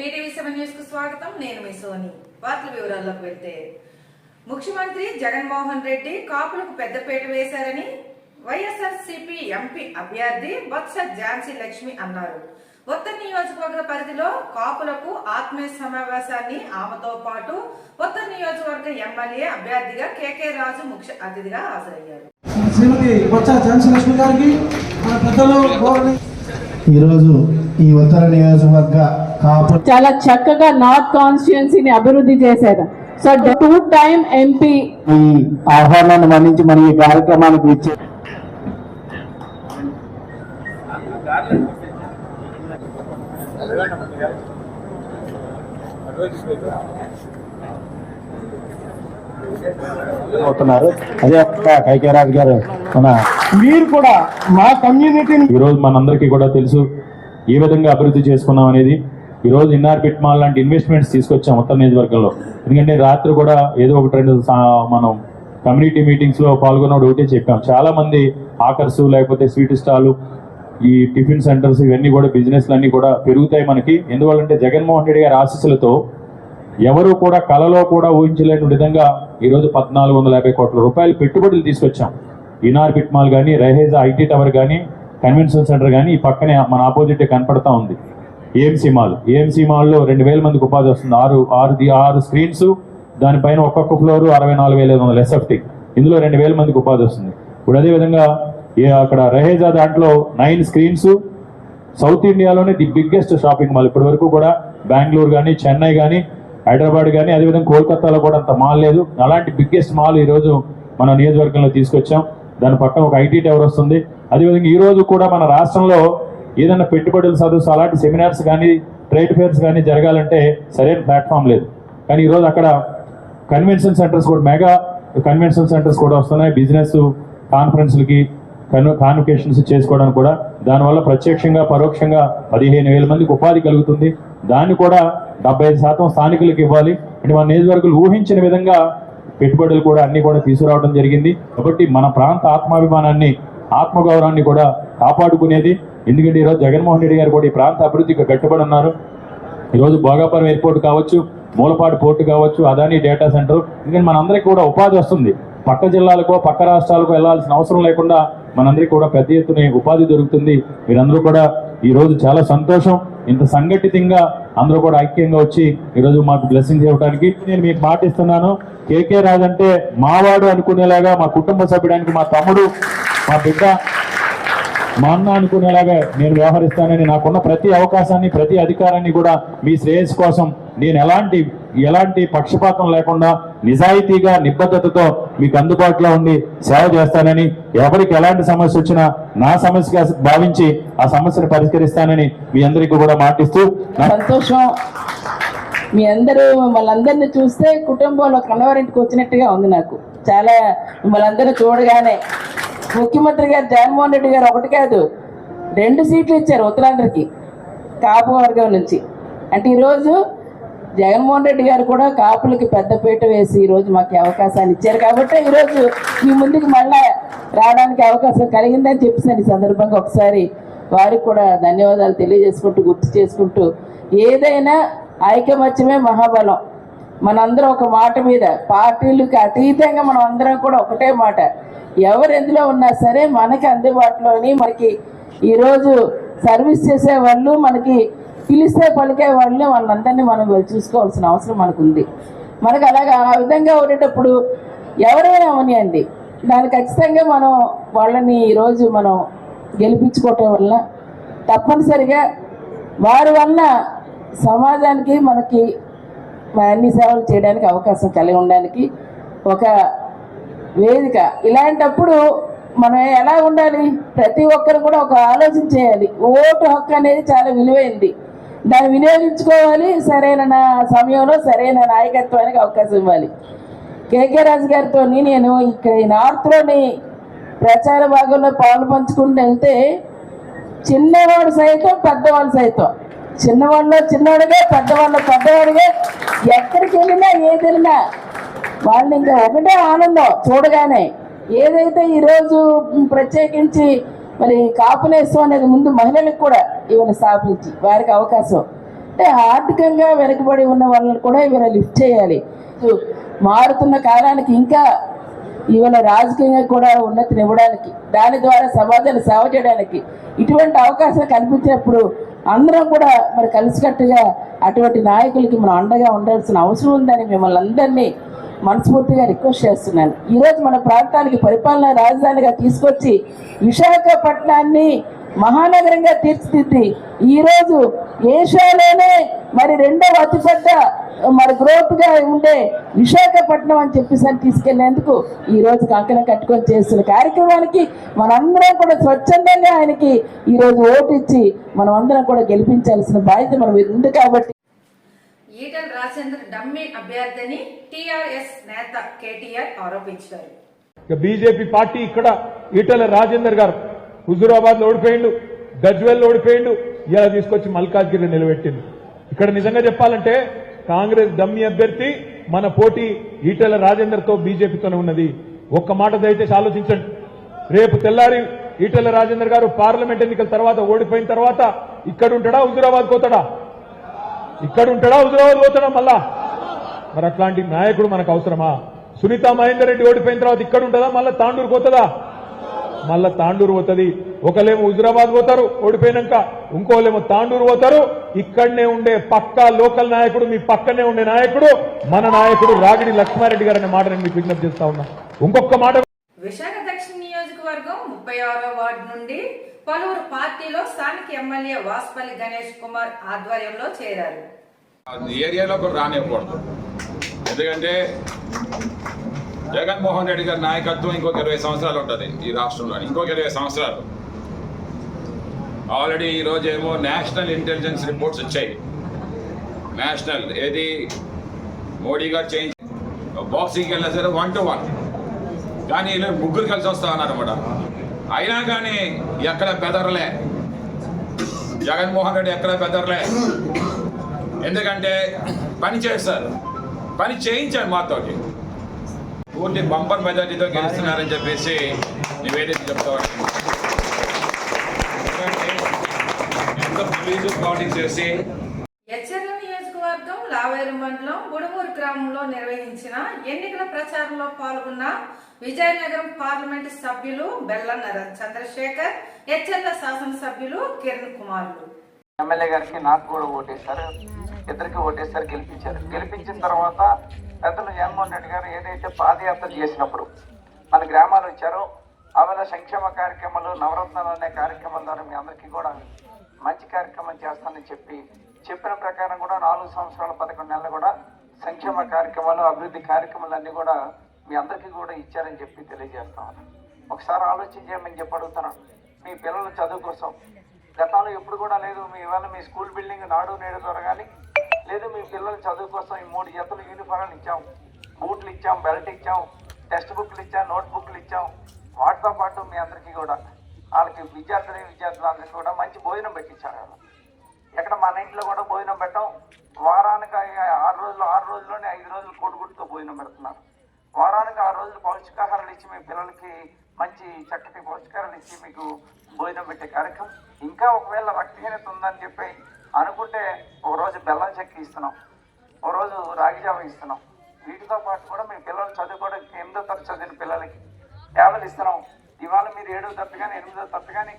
PTV seven న్యూస్కు స్వాగతం. నేను మీ సోని. వార్తల వివరాల్లోకి వెళ్తే ముఖ్యమంత్రి జగన్మోహన్ రెడ్డి కాపులకు పెద్దపేట వేశారని వైఎస్ఆర్సీపీ ఎంపీ అభ్యర్థి బొత్స ఝాన్సీ లక్ష్మి అన్నారు. ఉత్తర నియోజకవర్గ పరిధిలో కాపులకు ఆత్మీయ సమావేశాన్ని ఆమెతో పాటు ఉత్తర నియోజకవర్గ ఎమ్మెల్యే అభ్యర్థిగా కేకే రాజు ముఖ్య అతిథిగా హాజరయ్యారు. శ్రీమతి బొత్స ఝాన్సీ లక్ష్మి గారికి మన పెద్దలు ఈరోజు ఈ ఉత్తర నియోజకవర్గ కాపు చాలా చక్కగా నార్త్ కాన్స్టిట్యున్సీని అభివృద్ధి చేశారు. సో టూ టైమ్ ఎంపీ ఈ ఆహ్వానాన్ని మన్నించి మన ఈ కార్యక్రమానికి ఇచ్చే అవుతున్నారు. అదే కైకేరాజు గారు మన మీరు కూడా మా కమ్యూనిటీని ఈ రోజు మనందరికీ కూడా తెలుసు ఏ విధంగా అభివృద్ధి చేసుకున్నాం అనేది. ఈ రోజు ఇన్నార్ పిట్ మాల్ లాంటి ఇన్వెస్ట్మెంట్స్ తీసుకొచ్చాం ఉత్తర నియోజకవర్గంలో. ఎందుకంటే రాత్రి కూడా ఏదో ఒకటి రెండు మనం కమ్యూనిటీ మీటింగ్స్లో పాల్గొన్నప్పుడు ఒకటే చెప్పాం. చాలా మంది ఆకర్స్ లేకపోతే స్వీట్ స్టాలు ఈ టిఫిన్ సెంటర్స్ ఇవన్నీ కూడా బిజినెస్ అన్ని కూడా పెరుగుతాయి మనకి. ఎందువల్లంటే జగన్మోహన్ రెడ్డి గారి ఆశీస్సులతో ఎవరు కూడా కలలో కూడా ఊహించలేని విధంగా ఈరోజు పద్నాలుగు వందల యాభై కోట్ల రూపాయలు పెట్టుబడులు తీసుకొచ్చాం. ఇనార్ పిట్ మాల్ కానీ రైహేజా ఐటీ టవర్ కానీ కన్వెన్షన్ సెంటర్ కానీ ఈ పక్కనే మన ఆపోజిట్ కనపడతా ఉంది. AMC mall. ఏఎంసీ మాల్లో రెండు వేల మందికి ఉపాధి వస్తుంది. ఆరు ఆరు ఆరు స్క్రీన్స్. దానిపైన ఒక్కొక్క ఫ్లోర్ అరవై నాలుగు వేల ఐదు వందల ఎస్ఎఫ్టీ. ఇందులో రెండు వేల మందికి ఉపాధి వస్తుంది. ఇప్పుడు అదేవిధంగా అక్కడ రహేజా దాంట్లో నైన్ స్క్రీన్స్. సౌత్ ఇండియాలోనే ది బిగ్గెస్ట్ షాపింగ్ మాల్ ఇప్పటి వరకు కూడా. బెంగళూరు కానీ చెన్నై కానీ హైదరాబాద్ కానీ అదేవిధంగా కోల్కతాలో కూడా అంత మాల్ లేదు. అలాంటి బిగ్గెస్ట్ మాల్ ఈరోజు మన నియోజకవర్గంలో తీసుకొచ్చాం. దాని పక్కన ఒక ఐటీ టవర్ వస్తుంది. అదేవిధంగా ఈరోజు కూడా మన రాష్ట్రంలో ఏదైనా పెట్టుబడుల సదస్సు అలాంటి సెమినార్స్ కానీ ట్రేడ్ ఫేర్స్ కానీ జరగాలంటే సరైన ప్లాట్ఫామ్ లేదు. కానీ ఈరోజు అక్కడ కన్వెన్షన్ సెంటర్స్ కూడా మెగా కన్వెన్షన్ సెంటర్స్ కూడా వస్తున్నాయి. బిజినెస్ కాన్ఫరెన్స్లకి కను కాన్వకేషన్స్ చేసుకోవడానికి కూడా దానివల్ల ప్రత్యక్షంగా పరోక్షంగా పదిహేను వేల మందికి ఉపాధి కలుగుతుంది. దాన్ని కూడా డెబ్బై ఐదు శాతం స్థానికులకు ఇవ్వాలి. అంటే మన నియోజకవర్గాలు ఊహించిన విధంగా పెట్టుబడులు కూడా అన్ని కూడా తీసుకురావడం జరిగింది. కాబట్టి మన ప్రాంత ఆత్మాభిమానాన్ని ఆత్మగౌరవాన్ని కూడా కాపాడుకునేది. ఎందుకంటే ఈరోజు జగన్మోహన్ రెడ్డి గారు కూడా ఈ ప్రాంత అభివృద్ధికి కట్టుబడి ఉన్నారు ఈరోజు భోగాపురం ఎయిర్పోర్ట్ కావచ్చు మూలపాడు పోర్టు కావచ్చు అదాని డేటా సెంటర్. ఎందుకంటే మనందరికీ కూడా ఉపాధి వస్తుంది. పక్క జిల్లాలకో పక్క రాష్ట్రాలకో వెళ్ళాల్సిన అవసరం లేకుండా మనందరికీ కూడా పెద్ద ఎత్తున ఉపాధి దొరుకుతుంది. మీరందరూ కూడా ఈరోజు చాలా సంతోషం. ఇంత సంఘటితంగా అందరూ కూడా ఐక్యంగా వచ్చి ఈరోజు మాకు బ్లెస్సింగ్ ఇవ్వడానికి నేను మీకు మాటిస్తున్నాను. కేకే రాజు అంటే మావాడు అనుకునేలాగా మా కుటుంబ సభ్యుడానికి మా తమ్ముడు మా బిడ్డ మా అన్న అనుకునేలాగా నేను వ్యవహరిస్తానని నాకున్న ప్రతి అవకాశాన్ని ప్రతి అధికారాన్ని కూడా మీ శ్రేయస్సు కోసం నేను ఎలాంటి ఎలాంటి పక్షపాతం లేకుండా నిజాయితీగా నిబద్ధతతో మీకు అందుబాటులో ఉండి సేవ చేస్తానని ఎవరికి ఎలాంటి సమస్య వచ్చినా నా సమస్యగా భావించి ఆ సమస్యను పరిష్కరిస్తానని మీ అందరికీ కూడా మాటిస్తూ సంతోషం. మీ అందరూ మిమ్మల్ని అందరినీ చూస్తే కుటుంబంలో కన్నవారింటికి వచ్చినట్టుగా ఉంది నాకు. చాలా మిమ్మల్ని అందరూ చూడగానే. ముఖ్యమంత్రి గారు జగన్మోహన్ రెడ్డి గారు ఒకటి కాదు రెండు సీట్లు ఇచ్చారు ఉత్తరాంధ్రకి కాపు వర్గం నుంచి. అంటే ఈరోజు జగన్మోహన్ రెడ్డి గారు కూడా కాపులకి పెద్దపీట వేసి ఈరోజు మాకు అవకాశాన్ని ఇచ్చారు కాబట్టి ఈరోజు మీ ముందుకు మళ్ళా రావడానికి అవకాశం కలిగిందని చెప్పేసాను ఈ సందర్భంగా ఒకసారి వారికి కూడా ధన్యవాదాలు తెలియజేసుకుంటూ గుర్తు చేసుకుంటూ. ఏదైనా ఐకమత్యమే మహాబలం. మనందరం ఒక మాట మీద పార్టీలకు అతీతంగా మనం అందరం కూడా ఒకటే మాట. ఎవరు ఎందులో ఉన్నా సరే మనకి అందుబాటులోని మనకి ఈరోజు సర్వీస్ చేసే వాళ్ళు మనకి పిలిస్తే పలికే వాళ్ళని వాళ్ళందరినీ మనం చూసుకోవాల్సిన అవసరం మనకు ఉంది మనకు అలాగా ఆ విధంగా ఉండేటప్పుడు ఎవరైనా అవనియండి. దాన్ని ఖచ్చితంగా మనం వాళ్ళని ఈరోజు మనం గెలిపించుకోవటం వల్ల తప్పనిసరిగా వారి వల్ల సమాజానికి మనకి అన్ని సేవలు చేయడానికి అవకాశం కలిగి ఉండడానికి ఒక వేదిక. ఇలాంటప్పుడు మనం ఎలా ఉండాలి? ప్రతి ఒక్కరు కూడా ఒక ఆలోచన చేయాలి. ఓటు హక్కు అనేది చాలా విలువైంది. దాన్ని వినియోగించుకోవాలి సరైన నా సమయంలో సరైన నాయకత్వానికి అవకాశం ఇవ్వాలి. కేకే రాజు గారితో నేను ఇక్కడ ఈ నార్త్లోని ప్రచార భాగంలో పాలు పంచుకుంటూ వెళ్తే చిన్నవాడు సైతం పెద్దవాళ్ళు సైతం. చిన్నవాళ్ళు చిన్నవాడిగా పెద్దవాళ్ళు పెద్దవాడిగా ఎక్కడికి వెళ్ళినా ఏది వెళ్ళినా వాళ్ళని ఇంకా ఒకటే ఆనందం చూడగానే. ఏదైతే ఈరోజు ప్రత్యేకించి మరి కాపునేస్తం అనేది ముందు మహిళలకు కూడా ఈవెన స్థాపించి వారికి అవకాశం. అంటే ఆర్థికంగా వెనుకబడి ఉన్న వాళ్ళని కూడా ఈవెన లిఫ్ట్ చేయాలి. మారుతున్న కాలానికి ఇంకా ఈవెన రాజకీయంగా కూడా ఉన్నతిని ఇవ్వడానికి దాని ద్వారా సమాజాన్ని సేవ చేయడానికి ఇటువంటి అవకాశం కల్పించినప్పుడు అందరం కూడా మరి కలిసికట్టుగా అటువంటి నాయకులకి మనం అండగా ఉండాల్సిన అవసరం ఉందని మిమ్మల్ని అందరినీ మనస్ఫూర్తిగా రిక్వెస్ట్ చేస్తున్నాను. ఈరోజు మన ప్రాంతానికి పరిపాలన రాజధానిగా తీసుకొచ్చి విశాఖపట్నాన్ని మహానగరంగా తీర్చిదిద్ది. ఈరోజు ఏషియాలోనే మరి రెండవ అతిపెద్ద మరి గ్రోత్గా ఉండే విశాఖపట్నం అని చెప్పేసి అని తీసుకెళ్ళేందుకు ఈ రోజు కంకణం కట్టుకొని చేస్తున్న కార్యక్రమానికి మనందరం కూడా స్వచ్ఛందంగా ఆయనకి ఈరోజు ఓటు ఇచ్చి మనం అందరం కూడా గెలిపించాల్సిన బాధ్యత మనం ఉంది కాబట్టి ఈటల రాజేందర్ డమ్మి అభ్యర్థిని టీఆర్ఎస్ నేత కేటీఆర్ ఆరోపించారు. బీజేపీ పార్టీ ఇక్కడ ఈటల రాజేందర్ గారు హుజూరాబాద్లో ఓడిపోయిండు గజ్వెల్ ఓడిపోయిండు ఇలా తీసుకొచ్చి మల్కాజ్గిరి నిలబెట్టింది ఇక్కడ నిజంగా చెప్పాలంటే కాంగ్రెస్ డమ్మి అభ్యర్థి మన పోటీ ఈటల రాజేందర్తో బీజేపీతోనే ఉన్నది. ఒక్క మాట దయచేసి ఆలోచించండి. రేపు తెల్లారి ఈటల రాజేందర్ గారు పార్లమెంట్ ఎన్నికల తర్వాత ఓడిపోయిన తర్వాత ఇక్కడ ఉంటాడా హుజూరాబాద్ పోతాడా? ఇక్కడ ఉంటాడా హుజరాబాద్ పోతాడా మళ్ళా? మరి అట్లాంటి నాయకుడు మనకు అవసరమా? సునీత మహేందర్ రెడ్డి ఓడిపోయిన తర్వాత ఇక్కడ ఉంటుందా మళ్ళా తాండూరు పోతుందా మళ్ళా తాండూరు పోతుంది. ఒకలేమో హుజరాబాద్ పోతారు ఓడిపోయినాక ఇంకోలేమో తాండూరు పోతారు. ఇక్కడనే ఉండే పక్కా లోకల్ నాయకుడు మీ పక్కనే ఉండే నాయకుడు మన నాయకుడు రాగిడి లక్ష్మారెడ్డి గారు అనే మాట నేను మీకు విజ్ఞప్తి చేస్తా ఉన్నా. ఇంకొక మాట విశాఖ దక్షిణ ముప్పై ఆరో వార్డు నుండి పలువురు పార్టీలో స్థానిక ఎమ్మెల్యే వాసుపల్లి గణేష్ కుమార్ ఆధ్వర్యంలో చేరారు. ఏరియాలో కూడా రానివ్వకూడదు. ఎందుకంటే జగన్మోహన్ రెడ్డి గారి నాయకత్వం ఇంకొక ఇరవై సంవత్సరాలు ఉంటుంది ఈ రాష్ట్రంలో ఇంకొక ఇరవై సంవత్సరాలు. ఆల్రెడీ ఈరోజు ఏమో నేషనల్ ఇంటెలిజెన్స్ రిపోర్ట్స్ వచ్చాయి. నేషనల్ ఏది? మోడీ గారు చేంజ్ బాక్సింగ్కి వెళ్ళినా సరే వన్ టు వన్ కానీ వీళ్ళు ముగ్గురు కలిసి వస్తా ఉన్నారు అయినా కానీ ఎక్కడ బెదరలే. జగన్మోహన్ రెడ్డి ఎక్కడ బెదరలే. ఎందుకంటే పని చేస్తారు పని చేయించాడు మాతోటి. పూర్తి బంపర్ మెజార్టీతో గెలుస్తున్నారని చెప్పేసి నివేదిక చెప్తా ఎందుకంటే ఎంత పోలీసు కౌంటింగ్ చేసి నియోజకవర్గం మండలం గుడుమూరు గ్రామంలో నిర్వహించిన ఎన్నికల ప్రచారంలో పాల్గొన్న విజయనగరం పార్లమెంటు సభ్యులు బెల్లన్నర చంద్రశేఖర్ ఎచ్చర్ల శాసనసభ్యులు కిరణ్ కుమార్లు. ఎమ్మెల్యే గారికి నాకు కూడా ఓటేశారు. ఇద్దరికి ఓటేశారు గెలిపించారు. గెలిపించిన తర్వాత పెద్దలు జగన్మోహన్ రెడ్డి గారు ఏదైతే పాదయాత్ర చేసినప్పుడు మన గ్రామాలు వచ్చారో అవల సంక్షేమ కార్యక్రమాలు నవరత్నాలు అనే కార్యక్రమం ద్వారా మీ అందరికీ కూడా మంచి కార్యక్రమం చేస్తానని చెప్పి చెప్పిన ప్రకారం కూడా నాలుగు సంవత్సరాల పదకొండు నెలలు కూడా సంక్షేమ కార్యక్రమాలు అభివృద్ధి కార్యక్రమాలన్నీ కూడా మీ అందరికీ కూడా ఇచ్చారని చెప్పి తెలియజేస్తాను ఒకసారి ఆలోచన చేయమని చెప్పి అడుగుతున్నాను. మీ పిల్లల చదువు కోసం. గతంలో ఎప్పుడు కూడా లేదు మీ ఇవాళ మీ స్కూల్ బిల్డింగ్ నాడు నేడు ద్వారా లేదు మీ పిల్లల చదువు కోసం ఈ మూడు జతలు యూనిఫారాలు ఇచ్చాం. బూట్లు ఇచ్చాం బెల్ట్ ఇచ్చాం టెక్స్ట్ బుక్లు ఇచ్చాం నోట్ బుక్లు ఇచ్చాం. వాటితో పాటు మీ అందరికీ కూడా వాళ్ళకి విద్యార్థులు విద్యార్థులందరికీ కూడా మంచి భోజనం పెట్టించారు. వాళ్ళు ఎక్కడ మన ఇంట్లో కూడా భోజనం పెట్టాం. వారానికి ఆరు రోజులు ఆరు రోజుల్లోనే ఐదు రోజులు కోడిగుడ్డుతో భోజనం పెడుతున్నారు. వారానికి ఆరు రోజులు పౌష్టికాహారాలు ఇచ్చి మీ పిల్లలకి మంచి చక్కటి పౌష్టికాహారాలు ఇచ్చి మీకు భోజనం పెట్టే కార్యక్రమం. ఇంకా ఒకవేళ రక్తహీనత ఉందని చెప్పి అనుకుంటే ఒక రోజు బెల్లం చెక్కి ఇస్తున్నాం. ఒక రోజు రాగి జావ ఇస్తున్నాం. వీటితో పాటు కూడా మీ పిల్లలు చదువుకోవడానికి ఎనిమిదో తరగతి చదివిన పిల్లలకి ట్యాబ్లు ఇస్తున్నాం. ఇవాళ మీరు ఏడో తప్పు కానీ ఎనిమిదో తప్పు కానీ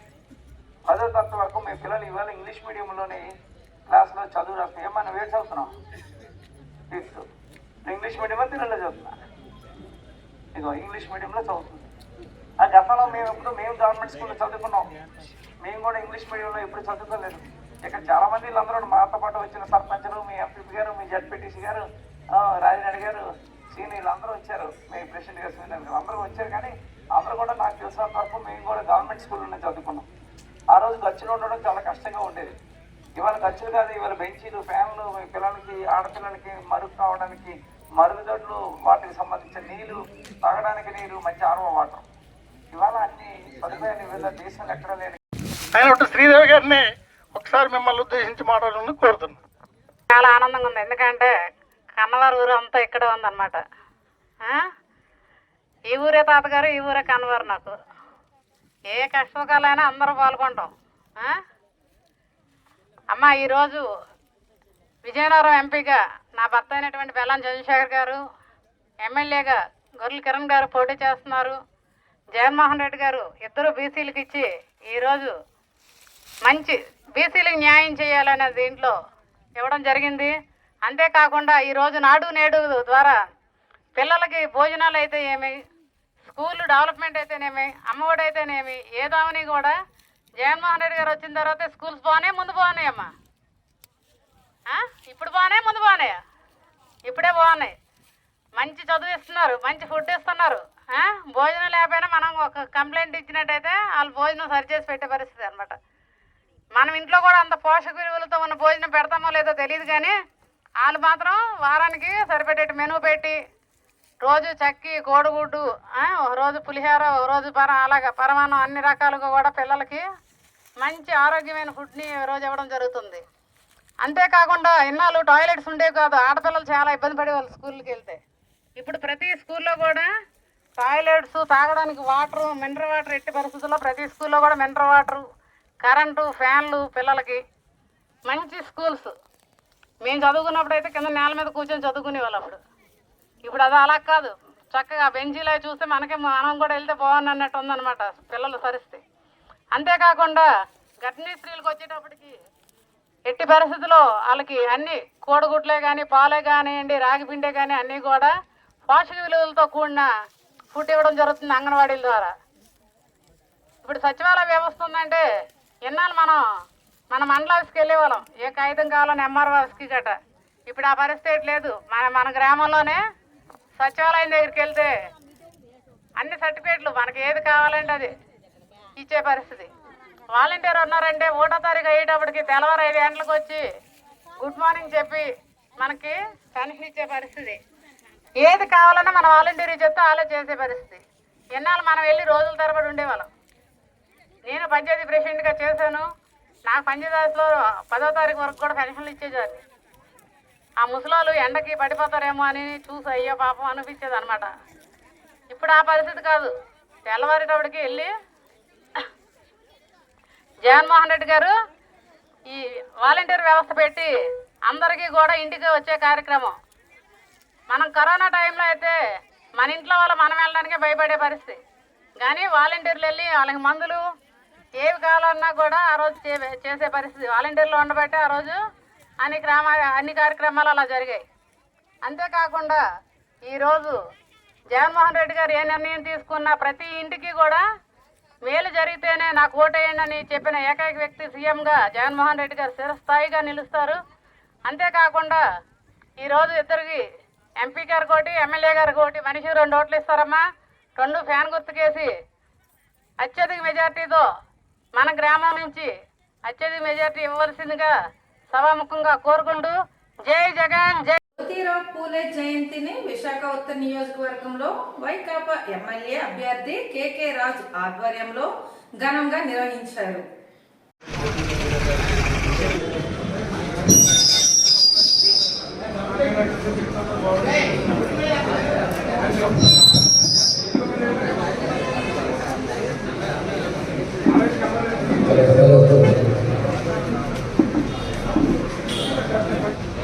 పదో తరగతి వరకు మీ పిల్లలు ఇవాళ ఇంగ్లీష్ మీడియంలోని క్లాస్లో చదువు రాస్తాం ఏమన్నా వేడి చదువుతున్నాం ఫిఫ్త్. ఇంగ్లీష్ మీడియంలో పిల్లలు చదువుతున్నా ఇదిగో ఇంగ్లీష్ మీడియంలో చదువుతుంది ఆ గతంలో మేము ఎప్పుడు మేము గవర్నమెంట్ స్కూల్లో చదువుకున్నాం. మేము కూడా ఇంగ్లీష్ మీడియంలో ఎప్పుడు చదువుకోలేదు. ఇక్కడ చాలా మంది వీళ్ళందరూ మాతో పాటు వచ్చిన సర్పంచ్లు మీ ఎంపీపీ గారు మీ జడ్పీటీసీ గారు ఆ, గారు సీని వీళ్ళందరూ వచ్చారు. మీ ప్రెసిడెంట్ గారు సీనియర్ గారు అందరూ వచ్చారు. కానీ అందరూ కూడా నాకు తెలిసినంత వరకు మేము కూడా గవర్నమెంట్ స్కూల్లోనే చదువుకున్నాం. ఆ రోజు ఖర్చులు ఉండడం చాలా కష్టంగా ఉండేది. ఇవాళ ఖర్చులు కాదు ఇవాళ బెంచీలు ఫ్యాన్లు పిల్లలకి ఆడపిల్లలకి మరుగు కావడానికి మరుగుదొడ్లు వాటికి సంబంధించిన నీళ్ళు తాగడానికి నీరు మంచి ఆర్వ వాటర్. ఇవాళ అన్ని సదుపాయాలు వివిధ దేశంలో ఎక్కడ లేని అయినట్టు శ్రీదేవి గారిని ఒకసారి మిమ్మల్ని ఉద్దేశించి మాట్లాడాలని కోరుతున్నాను. చాలా ఆనందంగా ఉంది. ఎందుకంటే కన్నవారి ఊరు అంతా ఇక్కడే ఉందన్నమాట. ఆ? ఈ ఊరే తాతగారు ఈ ఊరే కన్నవారు నాకు. ఏ కష్టకాలైనా అందరూ పాల్గొంటాం. అమ్మ ఈరోజు విజయనగరం ఎంపీగా నా భర్త అయినటువంటి బెల్లం చంద్రశేఖర్ గారు ఎమ్మెల్యేగా గొర్రెల కిరణ్ గారు పోటీ చేస్తున్నారు. జగన్మోహన్ రెడ్డి గారు ఇద్దరు బీసీలకు ఇచ్చి ఈరోజు మంచి బీసీలకు న్యాయం చేయాలనే దీంట్లో ఇవ్వడం జరిగింది. అంతేకాకుండా ఈరోజు నాడు నేడు ద్వారా పిల్లలకి భోజనాలు అయితే ఏమి స్కూల్ డెవలప్మెంట్ అయితేనేమి అమ్మఒడి అయితేనేమి ఏదామని కూడా జగన్మోహన్ రెడ్డి గారు వచ్చిన తర్వాత స్కూల్స్ బాగానే ముందు బాగున్నాయి అమ్మా ఇప్పుడు బాగానే ముందు బాగున్నాయా ఇప్పుడే బాగున్నాయి మంచి చదువు ఇస్తున్నారు మంచి ఫుడ్ ఇస్తున్నారు. భోజనం లేకపోయినా మనం ఒక కంప్లైంట్ ఇచ్చినట్టయితే వాళ్ళు భోజనం సరిచేసి పెట్టే పరిస్థితి అనమాట మనం ఇంట్లో కూడా అంత పోషక విలువలతో ఉన్న భోజనం పెడతామో లేదో తెలియదు కానీ వాళ్ళు మాత్రం వారానికి సరిపెట్టేటి మెనూ పెట్టి రోజు చక్కి కోడిగుడ్డు ఒక రోజు పులిహోర ఒక రోజు పర అలాగా పరమానం అన్ని రకాలుగా కూడా పిల్లలకి మంచి ఆరోగ్యమైన ఫుడ్ని రోజు ఇవ్వడం జరుగుతుంది. అంతేకాకుండా ఇన్నాళ్ళు టాయిలెట్స్ ఉండేవి కాదు ఆడపిల్లలు చాలా ఇబ్బంది పడేవాళ్ళు స్కూల్కి వెళ్తే. ఇప్పుడు ప్రతి స్కూల్లో కూడా టాయిలెట్స్ తాగడానికి వాటర్ మినరల్ వాటర్ ఎట్టి పరిస్థితుల్లో ప్రతి స్కూల్లో కూడా మినరల్ వాటర్ కరెంటు ఫ్యాన్లు పిల్లలకి మంచి స్కూల్స్. మేము చదువుకున్నప్పుడు అయితే కింద నేల మీద కూర్చొని చదువుకునేవాళ్ళు అప్పుడు. ఇప్పుడు అది అలా కాదు. చక్కగా బెంచీలో చూస్తే మనకే మనం కూడా వెళ్తే బాగుంది అన్నట్టు ఉందన్నమాట పిల్లలు సరిస్తే అంతేకాకుండా గర్భిణీ స్త్రీలకు వచ్చేటప్పటికి ఎట్టి పరిస్థితుల్లో వాళ్ళకి అన్ని కోడిగుడ్లే కానీ పాలే కానివ్వండి రాగి పిండే కానీ అన్నీ కూడా పోషక విలువలతో కూడిన ఫుడ్ ఇవ్వడం జరుగుతుంది అంగన్వాడీల ద్వారా. ఇప్పుడు సచివాలయ వ్యవస్థ ఉందంటే ఇన్నాళ్ళు మనం మన మండల ఆఫీస్కి వెళ్ళేవాళ్ళం. ఏ కాగితం కావాలని ఎంఆర్ఓ ఆఫీస్కి గట ఇప్పుడు ఆ పరిస్థితి లేదు. మన మన గ్రామంలోనే సచివాలయం దగ్గరికి వెళ్తే అన్ని సర్టిఫికేట్లు మనకి ఏది కావాలంటే అది ఇచ్చే పరిస్థితి. వాలంటీర్ ఉన్నారంటే ఒకటో తారీఖు అయ్యేటప్పటికి తెల్లవారు ఐదు గంటలకు వచ్చి గుడ్ మార్నింగ్ చెప్పి మనకి పెన్షన్ ఇచ్చే పరిస్థితి. ఏది కావాలన్నా మన వాలంటీర్ చెప్తే వాళ్ళే చేసే పరిస్థితి. ఎన్నాళ్ళు మనం వెళ్ళి రోజుల తరబడి ఉండేవాళ్ళం. నేను పంచాయతీ ప్రెసిడెంట్గా చేశాను. నాకు పంచాయతీలో పదో తారీఖు వరకు కూడా పెన్షన్లు ఇచ్చేదాన్ని. ఆ ముసలాలు ఎండకి పడిపోతారేమో అని చూసి అయ్యో పాపం అనిపించేది అనమాట ఇప్పుడు ఆ పరిస్థితి కాదు. తెల్లవారేటప్పటికి వెళ్ళి జగన్మోహన్ రెడ్డి గారు ఈ వాలంటీర్ వ్యవస్థ పెట్టి అందరికీ కూడా ఇంటికి వచ్చే కార్యక్రమం. మనం కరోనా టైంలో అయితే మన ఇంట్లో వాళ్ళు మనం వెళ్ళడానికే భయపడే పరిస్థితి. కానీ వాలంటీర్లు వెళ్ళి వాళ్ళకి మందులు ఏవి కావాలన్నా కూడా ఆ రోజు చే- చేసే పరిస్థితి. వాలంటీర్లు ఉండబట్టి ఆ రోజు అన్ని గ్రామ అన్ని కార్యక్రమాలు అలా జరిగాయి. అంతేకాకుండా ఈరోజు జగన్మోహన్ రెడ్డి గారు ఏ నిర్ణయం తీసుకున్న ప్రతి ఇంటికి కూడా మేలు జరిగితేనే నాకు ఓటేయండి అని చెప్పిన ఏకైక వ్యక్తి సీఎంగా జగన్మోహన్ రెడ్డి గారు స్థిరస్థాయిగా నిలుస్తారు. అంతేకాకుండా ఈరోజు ఇద్దరికి ఎంపీ గారు ఒకటి ఎమ్మెల్యే గారు ఒకటి మనిషి రెండు ఓట్లు ఇస్తారమ్మా. రెండు ఫ్యాన్ గుర్తుకేసి అత్యధిక మెజార్టీతో మన గ్రామం నుంచి అత్యధిక మెజార్టీ ఇవ్వవలసిందిగా సభాముఖంగా కోరుకుంటూ జై జగన్ జై జ్యోతిరావు పూలే జయంతిని విశాఖ ఉత్తర నియోజకవర్గంలో వైకాపా ఎమ్మెల్యే అభ్యర్థి కేకే రాజ్ ఆధ్వర్యంలో ఘనంగా నిర్వహించారు.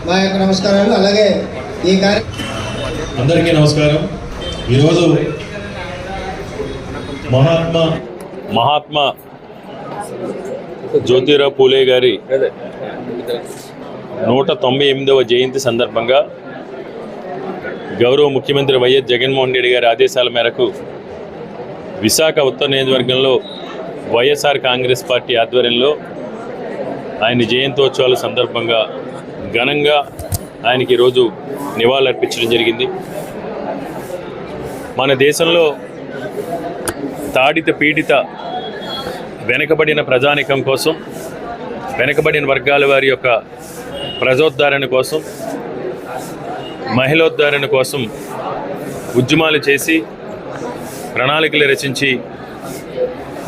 మా యొక్క నమస్కారాలు అలాగే ఈ కార్య అందరికీ నమస్కారం. ఈరోజు మహాత్మా మహాత్మా జ్యోతిరావు పూలే గారి నూట తొంభై ఎనిమిదవ జయంతి సందర్భంగా గౌరవ ముఖ్యమంత్రి వైఎస్ జగన్మోహన్ రెడ్డి గారి ఆదేశాల మేరకు విశాఖ ఉత్తర నియోజకవర్గంలో వైఎస్ఆర్ కాంగ్రెస్ పార్టీ ఆధ్వర్యంలో ఆయన జయంతోత్సవాల సందర్భంగా ఘనంగా ఆయనకి ఈరోజు నివాళులర్పించడం జరిగింది. మన దేశంలో తాడిత పీడిత వెనకబడిన ప్రజానికం కోసం వెనకబడిన వర్గాల వారి యొక్క ప్రజోద్ధారణ కోసం మహిళోద్ధారణ కోసం ఉద్యమాలు చేసి ప్రణాళికలు రచించి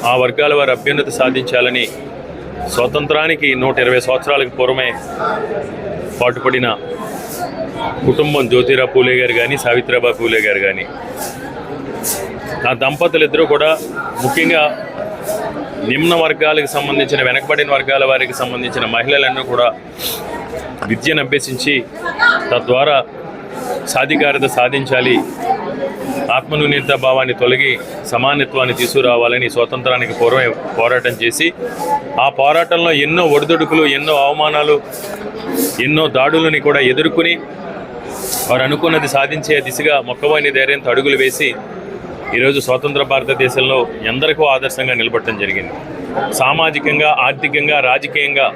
ఆ వర్గాల వారి అభ్యున్నతి సాధించాలని స్వతంత్రానికి నూట ఇరవై సంవత్సరాలకు పూర్వమే పాటుపడిన కుటుంబం జ్యోతిరా పూలే గారు కానీ సావిత్రిబాయి పూలే గారు కానీ ఆ దంపతులు ఇద్దరూ కూడా ముఖ్యంగా నిమ్న వర్గాలకు సంబంధించిన వెనకబడిన వర్గాల వారికి సంబంధించిన మహిళలన్నీ కూడా విద్యను అభ్యసించి తద్వారా సాధికారత సాధించాలి ఆత్మన్యూన్యత భావాన్ని తొలగి సమానత్వాన్ని తీసుకురావాలని స్వాతంత్రానికి పూర్వం పోరాటం చేసి ఆ పోరాటంలో ఎన్నో ఒడిదుడుకులు ఎన్నో అవమానాలు ఎన్నో దాడులని కూడా ఎదుర్కొని వారు అనుకున్నది సాధించే దిశగా మొక్కవాని ధైర్యంతో అడుగులు వేసి ఈరోజు స్వతంత్ర భారతదేశంలో ఎందరికో ఆదర్శంగా నిలబడటం జరిగింది. సామాజికంగా ఆర్థికంగా రాజకీయంగా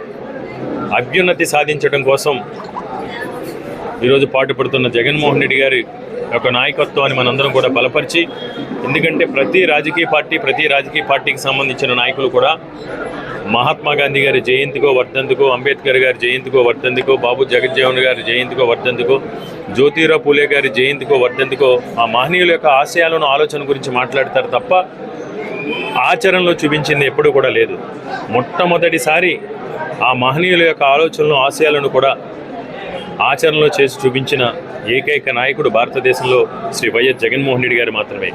అభ్యున్నతి సాధించడం కోసం ఈరోజు పాటుపడుతున్న జగన్మోహన్ రెడ్డి గారి యొక్క నాయకత్వాన్ని మనందరం కూడా బలపరిచి ఎందుకంటే ప్రతి రాజకీయ పార్టీ ప్రతి రాజకీయ పార్టీకి సంబంధించిన నాయకులు కూడా మహాత్మా గాంధీ గారి జయంతికో వర్ధంతికో అంబేద్కర్ గారి జయంతికో వర్ధంతికో బాబు జగజ్జీవన్ గారి జయంతికో వర్ధంతికో జ్యోతిరావు పూలే గారి జయంతికో వర్ధంతికో ఆ మహనీయుల యొక్క ఆశయాలను ఆలోచన గురించి మాట్లాడతారు తప్ప ఆచరణలో చూపించింది ఎప్పుడు కూడా లేదు. మొట్టమొదటిసారి ఆ మహనీయుల యొక్క ఆలోచనలు ఆశయాలను కూడా ఆచరణలో చేసి చూపించిన ఏకైక నాయకుడు భారతదేశంలో శ్రీ వైఎస్ జగన్మోహన్ రెడ్డి గారు మాత్రమే.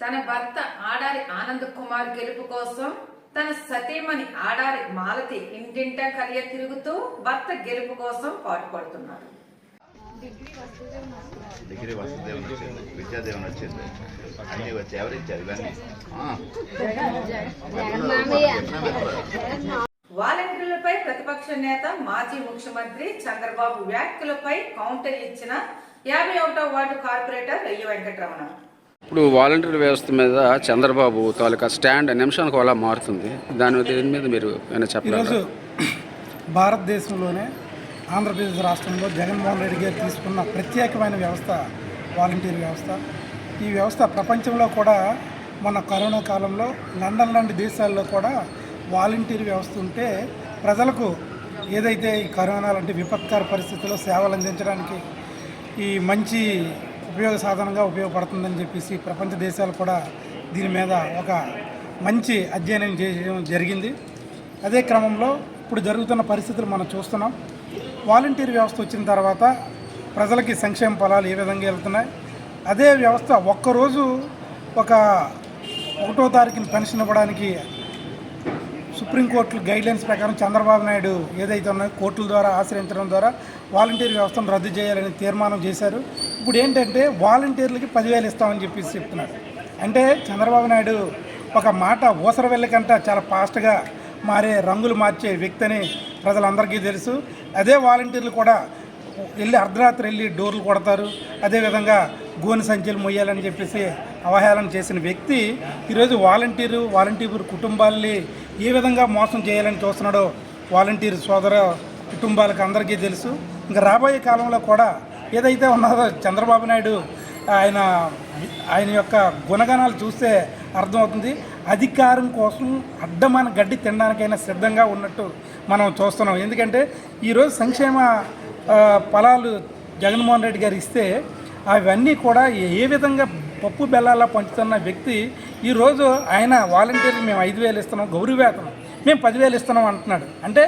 తన భర్త ఆడారి ఆనంద్ కుమార్ గెలుపు కోసం తన సతీమణి ఆడారి మాలతి ఇంటింటా కలియ తిరుగుతూ భర్త గెలుపు కోసం పాటుపడుతున్నారు. డిగ్రీ వసుదేవన్ వచ్చింది విద్యాదేవన్ వచ్చింది అన్నీ వచ్చి ఎవరిచ్చారు ఇవన్నీ. వాలంటీర్లపై ప్రతిపక్ష నేత మాజీ ముఖ్యమంత్రి చంద్రబాబు వ్యాఖ్యలపై కౌంటర్ ఇచ్చిన యాభై ఒకటో వార్డు కార్పొరేటర్ రయ్య వెంకటరమణ. ఇప్పుడు వాలంటీర్ వ్యవస్థ మీద చంద్రబాబు తాలూకా స్టాండ్ నిమిషానికి అలా మారుతుంది. దాని దేని దీని మీద మీరు ఏమైనా చెప్పగలరా? భారతదేశంలోనే ఆంధ్రప్రదేశ్ రాష్ట్రంలో జగన్మోహన్ రెడ్డి గారు తీసుకున్న ప్రత్యేకమైన వ్యవస్థ వాలంటీర్ వ్యవస్థ. ఈ వ్యవస్థ ప్రపంచంలో కూడా మన కరోనా కాలంలో లండన్ లాంటి దేశాల్లో కూడా వాలంటీర్ వ్యవస్థ ఉంటే ప్రజలకు ఏదైతే ఈ కరోనా లాంటి విపత్కర పరిస్థితుల్లో సేవలు అందించడానికి ఈ మంచి ఉపయోగ సాధనంగా ఉపయోగపడుతుందని చెప్పేసి ప్రపంచ దేశాలు కూడా దీని మీద ఒక మంచి అధ్యయనం చేయడం జరిగింది. అదే క్రమంలో ఇప్పుడు జరుగుతున్న పరిస్థితులు మనం చూస్తున్నాం. వాలంటీర్ వ్యవస్థ వచ్చిన తర్వాత ప్రజలకి సంక్షేమ ఫలాలు ఏ విధంగా వెళ్తున్నాయి? అదే వ్యవస్థ ఒక్కరోజు ఒక ఒకటో తారీఖున పెన్షన్ ఇవ్వడానికి సుప్రీంకోర్టు గైడ్లైన్స్ ప్రకారం చంద్రబాబు నాయుడు ఏదైతే ఉన్నాయో కోర్టుల ద్వారా ఆశ్రయించడం ద్వారా వాలంటీర్ వ్యవస్థను రద్దు చేయాలని తీర్మానం చేశారు. ఇప్పుడు ఏంటంటే వాలంటీర్లకి పదివేలు ఇస్తామని చెప్పేసి చెప్తున్నారు. అంటే చంద్రబాబు నాయుడు ఒక మాట ఊసర వెళ్ళకంట చాలా ఫాస్ట్గా మారే రంగులు మార్చే వ్యక్తి అని ప్రజలందరికీ తెలుసు. అదే వాలంటీర్లు కూడా వెళ్ళి అర్ధరాత్రి వెళ్ళి డోర్లు కొడతారు. అదేవిధంగా గోని సంచులు మొయ్యాలని చెప్పేసి అవహేళన చేసిన వ్యక్తి ఈరోజు వాలంటీరు వాలంటీర్ కుటుంబాలని ఏ విధంగా మోసం చేయాలని చూస్తున్నాడో వాలంటీర్ సోదర కుటుంబాలకు అందరికీ తెలుసు. ఇంకా రాబోయే కాలంలో కూడా ఏదైతే ఉన్నదో చంద్రబాబు నాయుడు ఆయన ఆయన యొక్క గుణగణాలు చూస్తే అర్థమవుతుంది. అధికారం కోసం అడ్డమైన గడ్డి తినడానికైనా సిద్ధంగా ఉన్నట్టు మనం చూస్తున్నాం. ఎందుకంటే ఈరోజు సంక్షేమ ఫలాలు జగన్మోహన్ రెడ్డి గారు ఇస్తే అవన్నీ కూడా ఏ విధంగా పప్పు బెల్లాలా పంచుతున్న వ్యక్తి ఈరోజు ఆయన వాలంటీర్లు మేము ఐదు వేలు ఇస్తున్నాం గౌరవవేతనం మేము పదివేలు ఇస్తున్నాం అంటున్నాడు. అంటే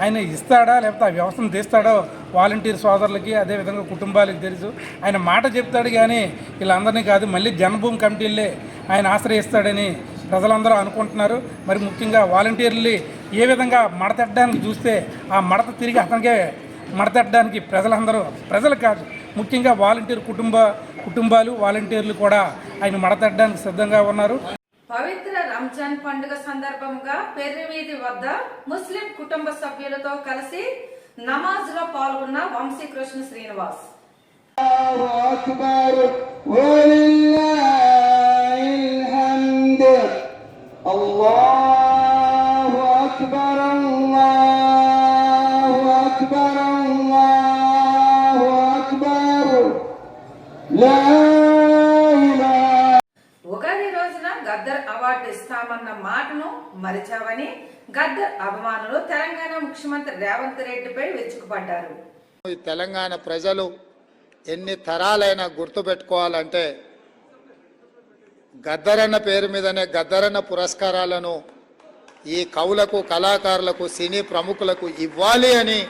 ఆయన ఇస్తాడా లేకపోతే ఆ వ్యవస్థను తీస్తాడో వాలంటీర్ సోదరులకి అదేవిధంగా కుటుంబాలకి తెలుసు. ఆయన మాట చెప్తాడు కానీ వీళ్ళందరినీ కాదు మళ్ళీ జన్మభూమి కమిటీలే ఆయన ఆశ్రయిస్తాడని ప్రజలందరూ అనుకుంటున్నారు. మరి ముఖ్యంగా వాలంటీర్లు ఏ విధంగా మడతెట్టడానికి చూస్తే ఆ మడత తిరిగి అతనికే మడతెట్టడానికి ప్రజలందరూ ప్రజలు కాదు ముఖ్యంగా వాలంటీర్ కుటుంబ కుటుంబాలు వాలంటీర్లు కూడా ఆయన మడతెట్టడానికి సిద్ధంగా ఉన్నారు. పవిత్ర రంజాన్ పండుగ సందర్భంగా పెర్రివీధి వద్ద ముస్లిం కుటుంబ సభ్యులతో కలిసి నమాజ్లో పాల్గొన్న వంశీకృష్ణ శ్రీనివాస్. గద్దర్ అభిమానులు తెలంగాణ ముఖ్యమంత్రి రేవంత్ రెడ్డిపై విరుచుకుపడ్డారు. ఈ తెలంగాణ ప్రజలు ఎన్ని తరాలైనా గుర్తుపెట్టుకోవాలంటే గద్దరన్న పేరు మీదనే గద్దరన్న పురస్కారాలను ఈ కవులకు కళాకారులకు సినీ ప్రముఖులకు ఇవ్వాలి అని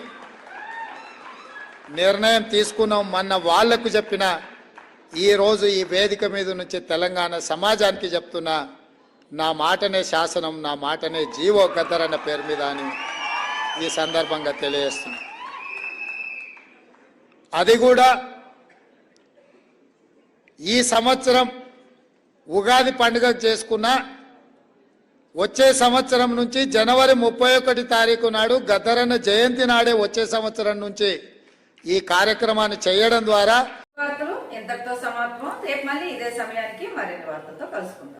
నిర్ణయం తీసుకున్నాం మొన్న వాళ్ళకు చెప్పిన ఈ రోజు ఈ వేదిక మీద నుంచి తెలంగాణ సమాజానికి చెప్తున్నా నా మాటనే శాసనం నా మాటనే జీవో గద్దరన్న పేరు మీద అని ఈ సందర్భంగా తెలియజేస్తున్నా. అది కూడా ఈ సంవత్సరం ఉగాది పండుగ చేసుకున్న వచ్చే సంవత్సరం నుంచి జనవరి ముప్పై ఒకటి తారీఖు నాడు గద్దరన్న జయంతి నాడే వచ్చే సంవత్సరం నుంచి ఈ కార్యక్రమాన్ని చేయడం ద్వారా వార్తలు ఇంతటితో సమాప్తం రేపు మళ్ళీ ఇదే సమయానికి మరిన్ని వార్తలతో కలుసుకుంటాం